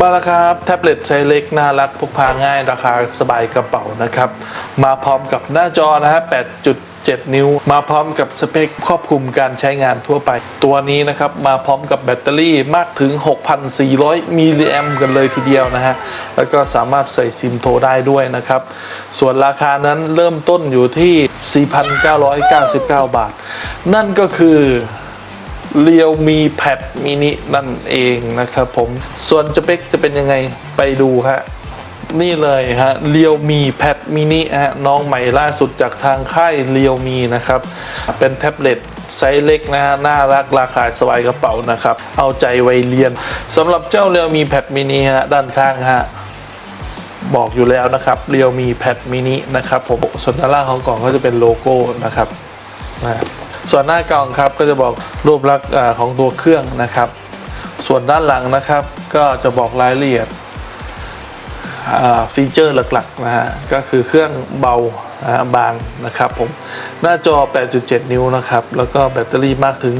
มาแล้วครับแท็บเล็ตไซส์เล็กน่ารักพกพาง่ายราคาสบายกระเป๋านะครับ มาพร้อมกับหน้าจอนะฮะ8.7 นิ้ว มาพร้อมกับสเปคครอบคลุมการใช้งานทั่วไป ตัวนี้นะครับมาพร้อมกับแบตเตอรี่มากถึง 6,400 มิลลิแอมกันเลยทีเดียวนะฮะ แล้วก็สามารถใส่ซิมโทรได้ด้วยนะครับ ส่วนราคานั้นเริ่มต้นอยู่ที่ 4,999 บาท นั่นก็คือ เรียวมีแพดมินินั่นเองนะครับผมส่วนสเปคจะเป็นยังไงไปดูฮะนี่เลยฮะเรียวมีแพดมินิฮะน้องใหม่ล่าสุดจากทางค่ายเรียวมีนะครับ เป็นแท็บเล็ตไซส์เล็กนะฮะน่ารักราคาสบายกระเป๋านะครับ เอาใจวัยเรียนสำหรับเจ้าเรียวมีแพดมินิฮะด้านข้างฮะบอกอยู่แล้วนะครับเรียวมีแพดมินินะครับผมส่วนด้านล่างของกล่องก็จะเป็นโลโก้นะครับนะ ส่วนหน้ากล่องครับก็จะบอกรูปลักษณ์ของตัวเครื่องนะครับ ส่วนด้านหลังนะครับก็จะบอกรายละเอียดฟีเจอร์หลักๆนะฮะก็คือเครื่องเบาบางนะครับผมหน้าจอ 8.7 นิ้วนะครับ แล้วก็แบตเตอรี่มากถึง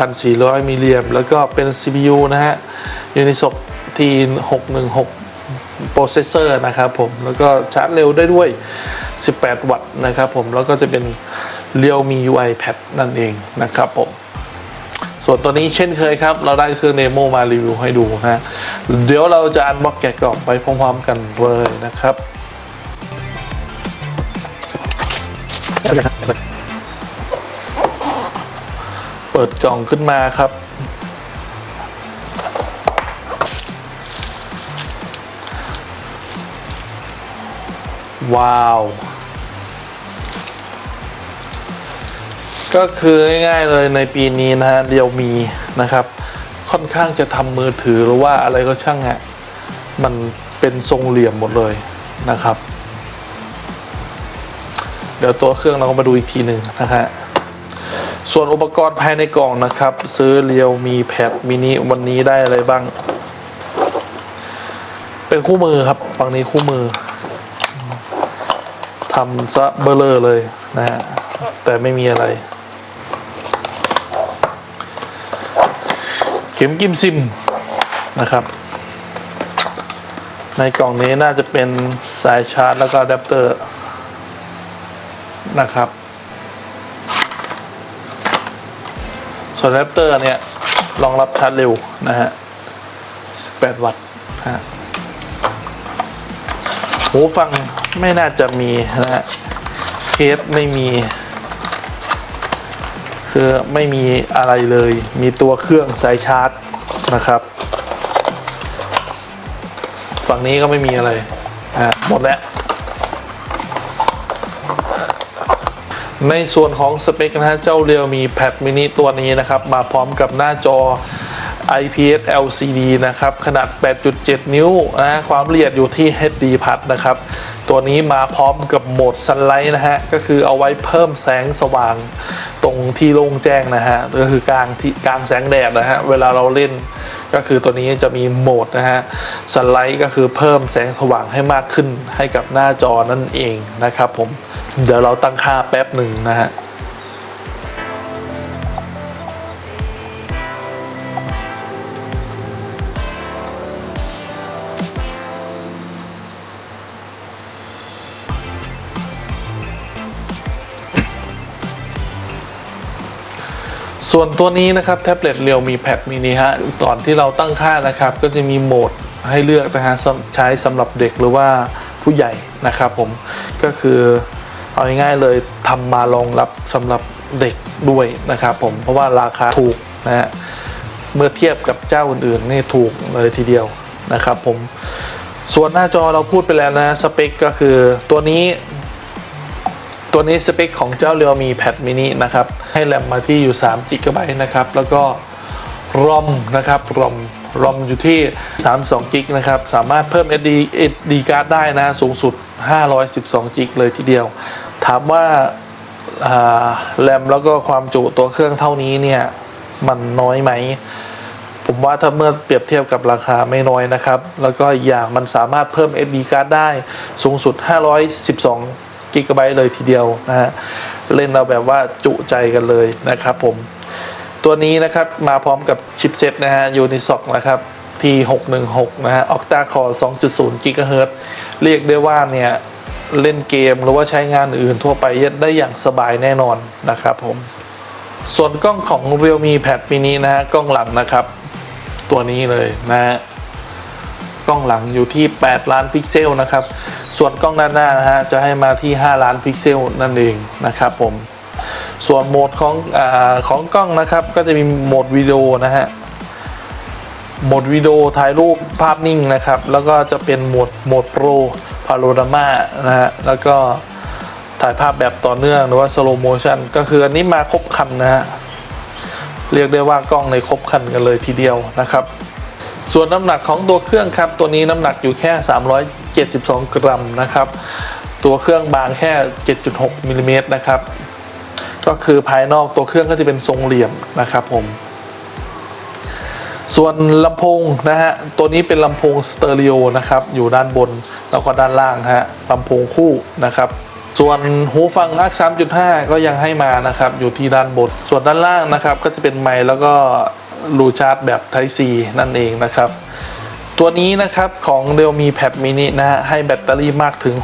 6,400 มิลลิแอมป์แล้วก็เป็น CPU นะฮะยูนิ o ก T616 โปรเซสเซอร์นะครับผม แล้วก็ชาร์จเร็วได้ด้วย 18 วัตต์นะครับผม แล้วก็จะเป็น Realme UI Pad นั่นเองนะครับผม ส่วนตัวนี้เช่นเคยครับ เราได้เครื่องเดโมมารีวิวให้ดูนะเดี๋ยวเราจะอันบ็อกแกะกล่องไปพร้อมๆกันเลยนะครับเปิดกล่องขึ้นมาครับ ว้าว ก็คือง่ายๆเลยในปีนี้นะฮะเดียวมีนะครับ ค่อนข้างจะทำมือถือหรือว่าอะไรก็ช่างอะมันเป็นทรงเหลี่ยมหมดเลยนะครับ เดี๋ยวตัวเครื่องเราก็มาดูอีกทีหนึ่งนะฮะส่วนอุปกรณ์ภายในกล่องนะครับ ซื้อเรียวมีแพดมินิวันนี้ได้อะไรบ้าง เป็นคู่มือครับฝั่งนี้คู่มือทำซะเบลเลอร์เลยนะฮะแต่ไม่มีอะไร ข็มกิมซิมนะครับ ในกล่องนี้น่าจะเป็นสายชาร์จแล้วก็อะแดปเตอร์นะครับ ส่วนอะแดปเตอร์เนี่ยรองรับชาร์จเร็วนะฮะ 18 วัตต์ฮะหูฟังไม่น่าจะมีนะฮะเคสไม่มี คือไม่มีอะไรเลย มีตัวเครื่องสายชาร์จนะครับ ฝั่งนี้ก็ไม่มีอะไรอะหมดแล้ว ในส่วนของสเปคนะฮะเจ้าเรียวมีแพดมินิตัวนี้นะครับ มาพร้อมกับหน้าจอ IPS LCD นะครับ ขนาด 8.7 นิ้วนะความละเอียดอยู่ที่ HD พัดนะครับ ตัวนี้มาพร้อมกับโหมดซันไลท์นะฮะ ก็คือเอาไว้เพิ่มแสงสว่างตรงที่โล่งแจ้งนะฮะ ก็คือกลางที่กลางแสงแดดนะฮะ เวลาเราเล่นก็คือตัวนี้จะมีโหมดนะฮะซันไลท์ก็คือเพิ่มแสงสว่างให้มากขึ้นให้กับหน้าจอนั่นเองนะครับผม เดี๋ยวเราตั้งค่าแป๊บหนึ่งนะฮะ ส่วนตัวนี้นะครับแท็บเล็ตเรียวมีแพดมินิฮะก่อนที่เราตั้งค่านะครับ ก็จะมีโหมดให้เลือกนะฮะใช้สำหรับเด็กหรือว่าผู้ใหญ่นะครับผมก็คือเอาง่ายๆเลยทำมารองรับสำหรับเด็กด้วยนะครับผมเพราะว่าราคาถูกนะฮะเมื่อเทียบกับเจ้าอื่นๆนี่ถูกเลยทีเดียวนะครับผมส่วนหน้าจอเราพูดไปแล้วนะสเปคก็คือตัวนี้ ตัวนี้สเปคของเจ้าเรียวมีแพดมินินะครับ ให้แรมมาที่อยู่3 g b นะครับ แล้วก็รอมนะครับรอมรอมอยู่ที่ 32 g b นะครับ สามารถเพิ่ม SD SD card ได้นะ สูงสุด 512 g b เลยทีเดียว ถามว่าแรมแล้วก็ความจุตัวเครื่องเท่านี้เนี่ย มันน้อยไหม ผมว่าถ้าเมื่อเปรียบเทียบกับราคาไม่น้อยนะครับ แล้วก็อย่างมันสามารถเพิ่ม SD card ได้สูงสุด 512 กิกะไบต์เลยทีเดียวนะฮะเล่นเราแบบว่าจุใจกันเลยนะครับผม ตัวนี้นะครับมาพร้อมกับชิปเซ็ตนะฮะยูนิซ็อกนะครับ T616 นะฮะ Octa Core 2.0 GHz เฮิรตเรียกได้ว่าเนี่ยเล่นเกมหรือว่าใช้งานอื่นทั่วไปได้อย่างสบายแน่นอนนะครับผม ส่วนกล้องของ Realme Pad mini นะฮะกล้องหลังนะครับ ตัวนี้เลยนะฮะ ล้องหลังอยู่ที่ 8 ล้านพิกเซลนะครับ ส่วนกล้องด้านหน้านะฮะจะให้มาที่ 5 ล้านพิกเซลนั่นเองนะครับผม ส่วนโหมดของอของกล้องนะครับ ก็จะมีโหมดวิดีโอนะฮะโหมดวิดีโอถ่ายรูปภาพนิ่งนะครับ แล้วก็จะเป็นโหมดโหมดโปรพาโรดามานะฮะแล้วก็ถ่ายภาพแบบต่อเนื่องหรือว่าสโลโมชันก็คืออันนี้มาครบคันนะฮะเรียกได้ว่ากล้องในครบคันกันเลยทีเดียวนะครับ ส่วนน้ำหนักของตัวเครื่องครับ ตัวนี้น้ำหนักอยู่แค่ 372 กรัมนะครับ ตัวเครื่องบางแค่ 7.6มิลลิเมตรนะครับ ก็คือภายนอกตัวเครื่องก็จะเป็นทรงเหลี่ยมนะครับผม ส่วนลำโพงนะฮะ ตัวนี้เป็นลำโพงสเตอริโอนะครับ อยู่ด้านบนแล้วก็ด้านล่างฮะลำโพงคู่นะครับส่วนหูฟัง ARC 3.5 ก็ยังให้มานะครับ อยู่ที่ด้านบน ส่วนด้านล่างนะครับ ก็จะเป็นไมค์แล้วก็ รูชาร์จแบบ Type C นั่นเองนะครับ ตัวนี้นะครับของ Realme Pad mini นะฮะให้แบตเตอรี่มากถึง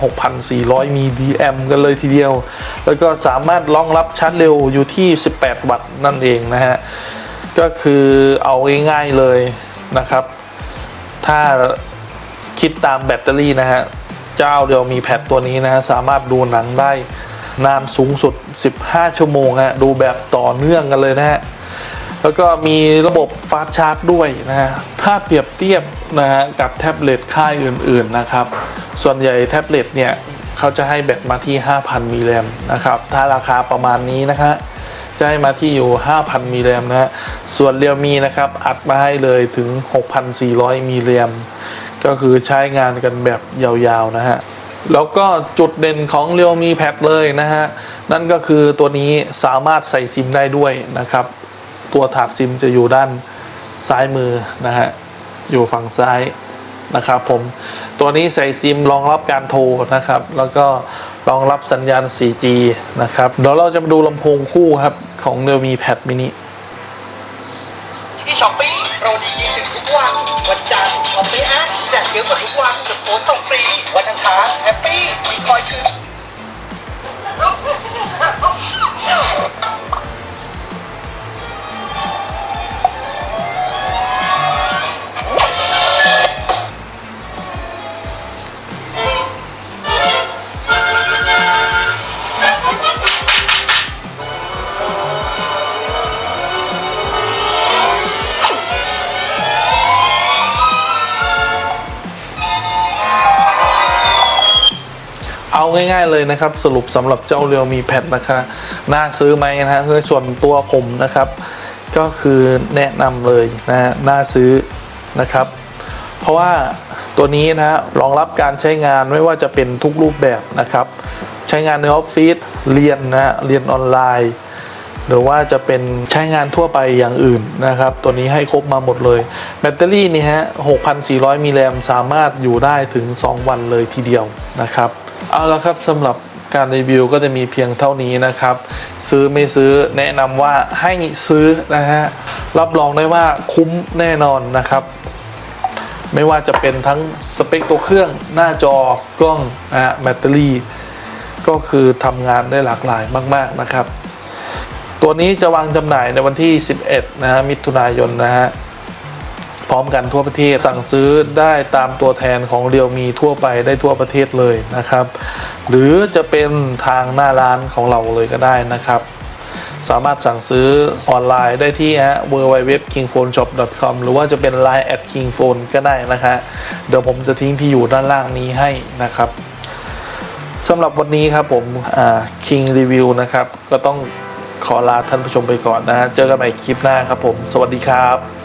6,400 มิลลิแอมกันเลยทีเดียว แล้วก็สามารถรองรับชาร์จเร็วอยู่ที่ 18 วัตต์นั่นเองนะฮะ ก็คือเอาง่ายๆเลยนะครับ ถ้าคิดตามแบตเตอรี่นะฮะ เจ้าเดียวมีแพดตัวนี้นะฮะ สามารถดูหนังได้นานสูงสุด 15 ชั่วโมงฮะ ดูแบบต่อเนื่องกันเลยนะฮะ แล้วก็มีระบบฟาสชาร์จด้วยนะฮะถ้าเปรียบเทียบนะฮะกับแท็บเล็ตค่ายอื่นๆนะครับ ส่วนใหญ่แท็บเล็ตเนี่ยเขาจะให้แบตมาที่ 5,000 มิลลิแอมนะครับถ้าราคาประมาณนี้นะฮะจะให้มาที่อยู่ 5,000 มิลลิแอมนะฮะส่วนเรียวมีนะครับอัดมาให้เลยถึง 6,400 มิลลิแอมก็คือใช้งานกันแบบยาวๆนะฮะแล้วก็จุดเด่นของ Realme Pad เลยนะฮะ นั่นก็คือตัวนี้สามารถใส่ซิมได้ด้วยนะครับ ตัวถาดซิมจะอยู่ด้านซ้ายมือนะฮะอยู่ฝั่งซ้ายนะครับผมตัวนี้ใส่ซิมรองรับการโทรนะครับ แล้วก็รองรับสัญญาณ 4G นะครับเดี๋ยวเราจะมาดูลำโพงคู่ครับ ของ Realme Pad mini ที่ช้อปปี้โปรดีหนึ่งทุกวันวันจันทร์ช้อปปี้แอดแจกเยอะกว่าทุกวันจดโอนส่งฟรี วันอังคารแฮปปี้มีคอยคืน ง่ายๆเลยนะครับ สรุปสำหรับเจ้า Realme Pad นะคะน่าซื้อไหมนะฮะในส่วนตัวผมนะครับ ก็คือแนะนำเลยนะฮะน่าซื้อนะครับ เพราะว่าตัวนี้นะฮะรองรับการใช้งานไม่ว่าจะเป็นทุกรูปแบบนะครับ ใช้งานในออฟฟิศเรียนนะฮะเรียนออนไลน์หรือว่าจะเป็นใช้งานทั่วไปอย่างอื่นนะครับ ตัวนี้ให้ครบมาหมดเลย แบตเตอรี่นี่ฮะ 6,400 มิลลิแอมสามารถอยู่ได้ถึง 2 วันเลยทีเดียวนะครับ เอาละครับสำหรับการรีวิวก็จะมีเพียงเท่านี้นะครับ ซื้อไม่ซื้อแนะนำว่าให้ซื้อนะฮะรับรองได้ว่าคุ้มแน่นอนนะครับ ไม่ว่าจะเป็นทั้งสเปคตัวเครื่องหน้าจอกล้องนะฮะแบตเตอรี่ ก็คือทำงานได้หลากหลายมาก ๆนะครับ ตัวนี้จะวางจำหน่ายในวันที่ 11 นะฮะมิถุนายนนะฮะ พร้อมกันทั่วประเทศสั่งซื้อได้ตามตัวแทนของเรียวมีทั่วไปได้ทั่วประเทศเลยนะครับ หรือจะเป็นทางหน้าร้านของเราเลยก็ได้นะครับ สามารถสั่งซื้อออนไลน์ได้ที่ฮะ www.kingphoneshop.com หรือว่าจะเป็น line at kingphone ก็ได้นะฮะเดี๋ยวผมจะทิ้งที่อยู่ด้านล่างนี้ให้นะครับสำหรับวันนี้ครับผมอ่า King Review นะครับ ก็ต้องขอลาท่านผู้ชมไปก่อนนะฮะเจอกันใหม่คลิปหน้าครับผม สวัสดีครับ